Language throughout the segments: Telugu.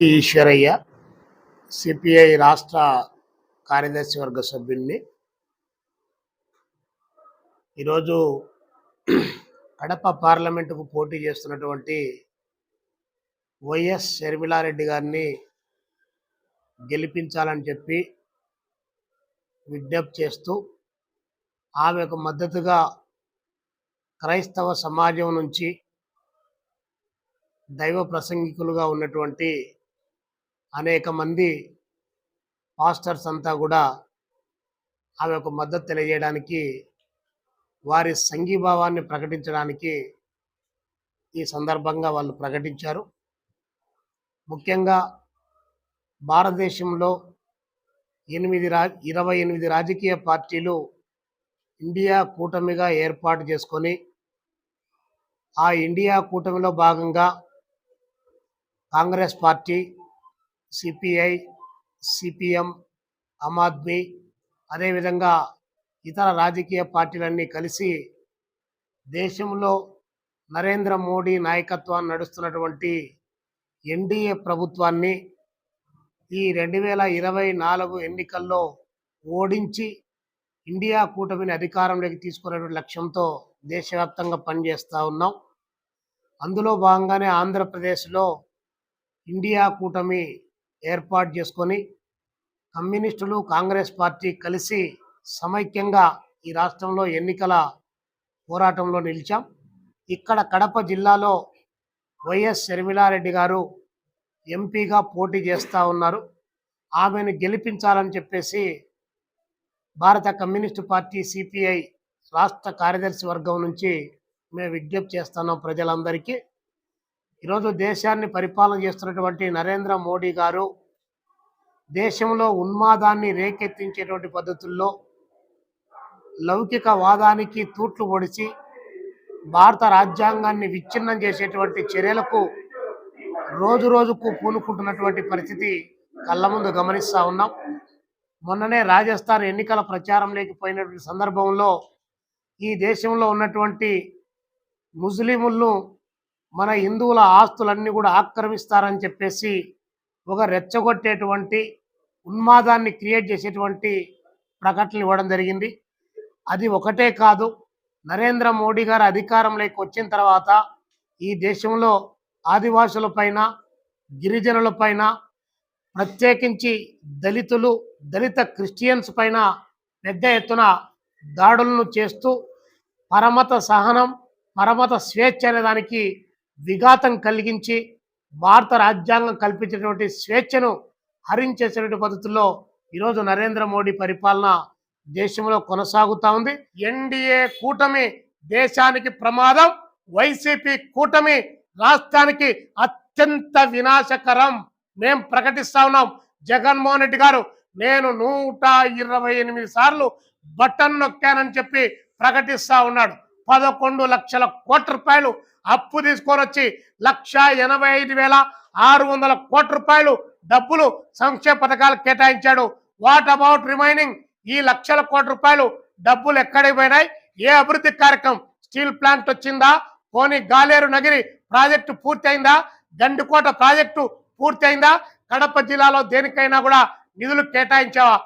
ఈశ్వరయ్య సిపిఐ రాష్ట్ర కార్యదర్శి వర్గ సభ్యుల్ని ఈరోజు కడప పార్లమెంటుకు పోటీ చేస్తున్నటువంటి వైఎస్ షర్మిలారెడ్డి గారిని గెలిపించాలని చెప్పి విజ్ఞప్తి చేస్తూ ఆమెకు మద్దతుగా క్రైస్తవ సమాజం నుంచి దైవ ప్రసంగికులుగా ఉన్నటువంటి అనేక మంది పాస్టర్స్ అంతా కూడా ఆమెకు మద్దతు తెలియజేయడానికి వారి సంఘీభావాన్ని ప్రకటించడానికి ఈ సందర్భంగా వాళ్ళు ప్రకటించారు. ముఖ్యంగా భారతదేశంలో ఎనిమిది రా ఇరవై ఎనిమిది రాజకీయ పార్టీలు ఇండియా కూటమిగా ఏర్పాటు చేసుకొని ఆ ఇండియా కూటమిలో భాగంగా Congress party CPI CPM Aam Aadmi అదేవిధంగా ఇతర రాజకీయ పార్టీలన్నీ కలిసి దేశంలో నరేంద్ర మోడీ నాయకత్వాన్ని నడుస్తున్నటువంటి ఎన్డీఏ ప్రభుత్వాన్ని ఈ రెండు వేల ఇరవై నాలుగు ఎన్నికల్లో ఓడించి ఇండియా కూటమిని అధికారంలోకి తీసుకునేటువంటి లక్ష్యంతో దేశవ్యాప్తంగా పనిచేస్తూ ఉన్నాం. అందులో భాగంగానే ఆంధ్రప్రదేశ్లో ఇండియా కూటమి ఏర్పాటు చేసుకొని కమ్యూనిస్టులు కాంగ్రెస్ పార్టీ కలిసి సమైక్యంగా ఈ రాష్ట్రంలో ఎన్నికల పోరాటంలో నిలిచాం. ఇక్కడ కడప జిల్లాలో వైఎస్ షర్మిలారెడ్డి గారు ఎంపీగా పోటీ చేస్తూ ఉన్నారు. ఆమెను గెలిపించాలని చెప్పేసి భారత కమ్యూనిస్టు పార్టీ సిపిఐ రాష్ట్ర కార్యదర్శి వర్గం నుంచి మేము విజ్ఞప్తి చేస్తున్నాం ప్రజలందరికీ. ఈరోజు దేశాన్ని పరిపాలన చేస్తున్నటువంటి నరేంద్ర మోడీ గారు దేశంలో ఉన్మాదాన్ని రేకెత్తించేటువంటి పద్ధతుల్లో లౌకిక వాదానికి తూట్లు పొడిచి భారత రాజ్యాంగాన్ని విచ్ఛిన్నం చేసేటువంటి చర్యలకు రోజు రోజుకు పూనుకుంటున్నటువంటి పరిస్థితి కళ్ళ ముందు గమనిస్తూ ఉన్నాం. మొన్ననే రాజస్థాన్ ఎన్నికల ప్రచారం లేకపోయినటువంటి సందర్భంలో ఈ దేశంలో ఉన్నటువంటి ముస్లిములను మన హిందువుల ఆస్తులన్నీ కూడా ఆక్రమిస్తారని చెప్పేసి ఒక రెచ్చగొట్టేటువంటి ఉన్మాదాన్ని క్రియేట్ చేసేటువంటి ప్రకటనలు ఇవ్వడం జరిగింది. అది ఒకటే కాదు నరేంద్ర మోడీ గారు అధికారంలోకి వచ్చిన తర్వాత ఈ దేశంలో ఆదివాసుల పైన గిరిజనుల పైన ప్రత్యేకించి దళితులు దళిత క్రిస్టియన్స్ పైన పెద్ద ఎత్తున దాడులను చేస్తూ పరమత సహనం పరమత స్వేచ్ఛ అనే దానికి విఘాతం కలిగించి భారత రాజ్యాంగం కల్పించినటువంటి స్వేచ్ఛను హరించేసినటువంటి పద్ధతుల్లో ఈరోజు నరేంద్ర మోడీ పరిపాలన దేశంలో కొనసాగుతా ఉంది. ఎన్డీఏ కూటమి దేశానికి ప్రమాదం వైసీపీ కూటమి రాష్ట్రానికి అత్యంత వినాశకరం. మేం ప్రకటిస్తా ఉన్నాం. జగన్మోహన్ రెడ్డి గారు నేను నూట ఇరవై ఎనిమిది సార్లు బటన్ నొక్కానని చెప్పి ప్రకటిస్తా ఉన్నాడు. పదకొండు లక్షల కోట్ల రూపాయలు అప్పు తీసుకొని వచ్చి లక్ష ఎనభై ఐదు వేల ఆరు వందల కోట్ల రూపాయలు డబ్బులు సంక్షేమ పథకాలు కేటాయించాడు. వాట్ అబౌట్ రిమైనింగ్ ఈ లక్షల కోట్ల రూపాయలు డబ్బులు ఎక్కడికి పోయినాయి? ఏ అభివృద్ధి కార్యక్రమం? స్టీల్ ప్లాంట్ వచ్చిందా? పోనీ గాలేరు నగిరి ప్రాజెక్టు పూర్తయిందా? గండికోట ప్రాజెక్టు పూర్తయిందా? కడప జిల్లాలో దేనికైనా కూడా నిధులు కేటాయించావా?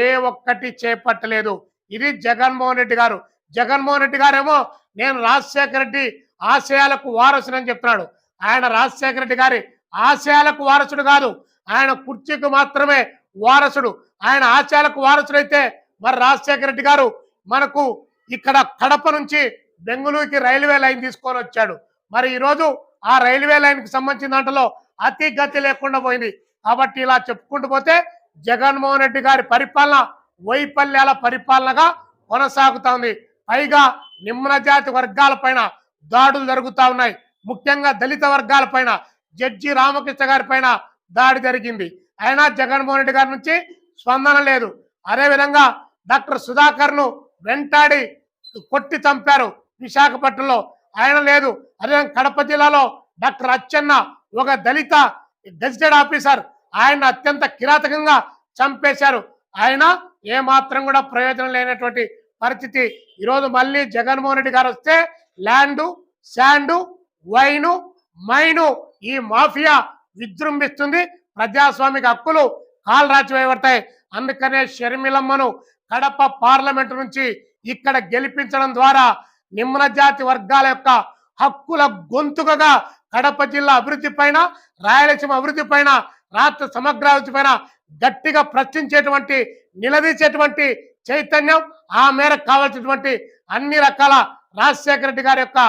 ఏ ఒక్కటి చేపట్టలేదు. ఇది జగన్మోహన్ రెడ్డి గారు. జగన్మోహన్ రెడ్డి గారేమో నేను రాజశేఖర రెడ్డి ఆశయాలకు వారసునని చెప్తున్నాడు. ఆయన రాజశేఖర రెడ్డి గారి ఆశయాలకు వారసుడు కాదు. ఆయన కుర్చీకి మాత్రమే వారసుడు. ఆయన ఆశయాలకు వారసుడైతే మరి రాజశేఖర రెడ్డి గారు మనకు ఇక్కడ కడప నుంచి బెంగళూరుకి రైల్వే లైన్ తీసుకొని వచ్చాడు. మరి ఈరోజు ఆ రైల్వే లైన్కి సంబంధించిన దాంట్లో అతి గతి లేకుండా పోయింది. కాబట్టి ఇలా చెప్పుకుంటూ పోతే జగన్మోహన్ రెడ్డి గారి పరిపాలన వైఫల్యాల పరిపాలనగా కొనసాగుతోంది. పైగా నిమ్న జాతి వర్గాల పైన దాడులు జరుగుతా ఉన్నాయి. ముఖ్యంగా దళిత వర్గాల పైన జడ్జి రామకృష్ణ గారి పైన దాడి జరిగింది. అయినా జగన్మోహన్ రెడ్డి గారి నుంచి స్పందన లేదు. అదేవిధంగా డాక్టర్ సుధాకర్ను వెంటాడి కొట్టి చంపారు విశాఖపట్నంలో. ఆయన లేదు. అదేవిధంగా కడప జిల్లాలో డాక్టర్ అచ్చెన్న ఒక దళిత గెజిటెడ్ ఆఫీసర్ ఆయన అత్యంత కిరాతకంగా చంపేశారు. ఆయన ఏమాత్రం కూడా ప్రయోజనం లేనటువంటి పరిస్థితి. ఈరోజు మళ్ళీ జగన్మోహన్ రెడ్డి గారు వస్తే ల్యాండు శాండు వైను మైను ఈ మాఫియా విజృంభిస్తుంది. ప్రజాస్వామిక హక్కులు కాలు రాచివేయబడతాయి అందుకనే షర్మిలమ్మను కడప పార్లమెంటు నుంచి ఇక్కడ గెలిపించడం ద్వారా నిమ్న జాతి వర్గాల యొక్క హక్కుల గొంతుకగా కడప జిల్లా అభివృద్ధి పైన రాయలసీమ అభివృద్ధి పైన రాష్ట్ర సమగ్రాభివృద్ధి పైన గట్టిగా ప్రశ్నించేటువంటి నిలదీసేటువంటి చైతన్యం ఆ మేరకు కావాల్సినటువంటి అన్ని రకాల రాజశేఖర రెడ్డి గారి యొక్క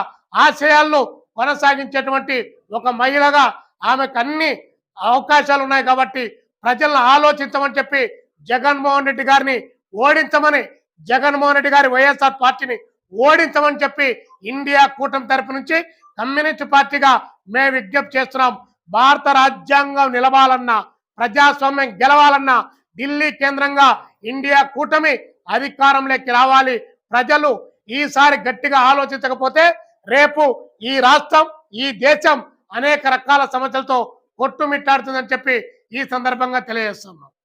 ఆశయాలను కొనసాగించేటువంటి ఒక మహిళగా ఆమెకు అన్ని అవకాశాలు ఉన్నాయి కాబట్టి ప్రజలను ఆలోచించమని చెప్పి జగన్మోహన్ రెడ్డి గారిని ఓడించమని జగన్మోహన్ రెడ్డి గారి వైఎస్ఆర్ పార్టీని ఓడించమని చెప్పి ఇండియా కూటమి తరపు నుంచి కమ్యూనిస్ట్ పార్టీగా మేము విజ్ఞప్తి చేస్తున్నాం. భారత రాజ్యాంగం నిలవాలన్నా ప్రజాస్వామ్యం గెలవాలన్నా ఢిల్లీ కేంద్రంగా ఇండియా కూటమి అధికారంలోకి రావాలి. ప్రజలు ఈసారి గట్టిగా ఆలోచించకపోతే రేపు ఈ రాష్ట్రం ఈ దేశం అనేక రకాల సమస్యలతో కొట్టుమిట్టాడుతుందని చెప్పి ఈ సందర్భంగా తెలియజేస్తున్నాం.